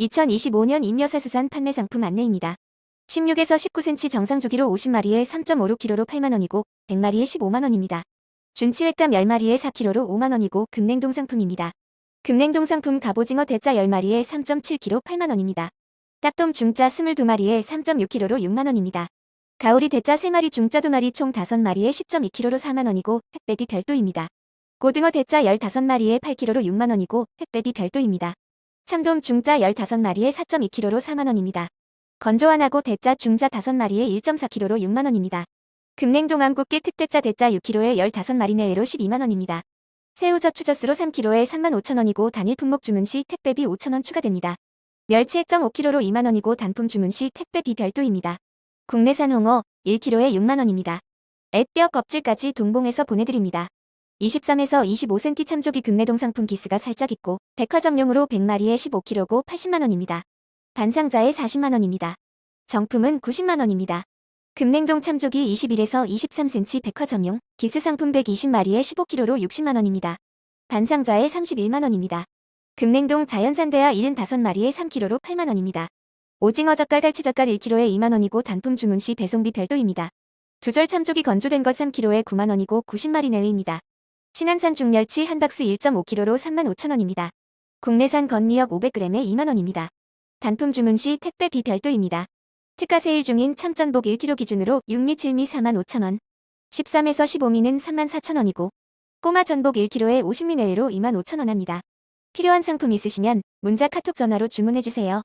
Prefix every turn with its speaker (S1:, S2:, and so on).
S1: 2025년 인여사수산 판매 상품 안내입니다. 16에서 19cm 정상 주기로 50마리에 3.56kg로 8만원이고 100마리에 15만원입니다. 준치횟감 10마리에 4kg로 5만원이고 금냉동 상품입니다. 금냉동 상품 갑오징어 대짜 10마리에 3.7kg 8만원입니다. 딱돔 중짜 22마리에 3.6kg로 6만원입니다. 가오리 대짜 3마리 중짜 2마리 총 5마리에 10.2kg로 4만원이고 택배비 별도입니다. 고등어 대짜 15마리에 8kg로 6만원이고 택배비 별도입니다. 참돔 중짜 15마리에 4.2kg로 4만원입니다. 건조한하고 대짜 중짜 5마리에 1.4kg로 6만원입니다. 금냉동 암국기 특대짜 대짜 6kg에 15마리 내외로 12만원입니다. 새우젓 추저스로 3kg에 35,000원이고 단일 품목 주문 시 택배비 5,000원 추가됩니다. 멸치 액정 5kg로 2만원이고 단품 주문 시 택배비 별도입니다. 국내산 홍어 1kg에 6만원입니다. 앱뼈 껍질까지 동봉해서 보내드립니다. 23에서 25cm 참조기 금내동 상품 기스가 살짝 있고 백화점용으로 100마리에 15kg고 80만원입니다. 반상자에 40만원입니다. 정품은 90만원입니다. 금냉동 참조기 21에서 23cm 백화점용 기스 상품 120마리에 15kg로 60만원입니다. 반상자에 31만원입니다. 금냉동 자연산 대하 75마리에 3kg로 8만원입니다. 오징어 젓갈 갈치 젓갈 1kg에 2만원이고 단품 주문 시 배송비 별도입니다. 두절 참조기 건조된 것 3kg에 9만원이고 90마리 내외입니다. 신안산 중멸치 한 박스 1.5kg로 35,000원입니다. 국내산 건미역 500g에 2만원입니다. 단품 주문 시 택배비 별도입니다. 특가 세일 중인 참전복 1kg 기준으로 6미 7미 45,000원, 13에서 15미는 34,000원이고 꼬마 전복 1kg에 50미 내외로 25,000원 합니다. 필요한 상품 있으시면 문자 카톡 전화로 주문해주세요.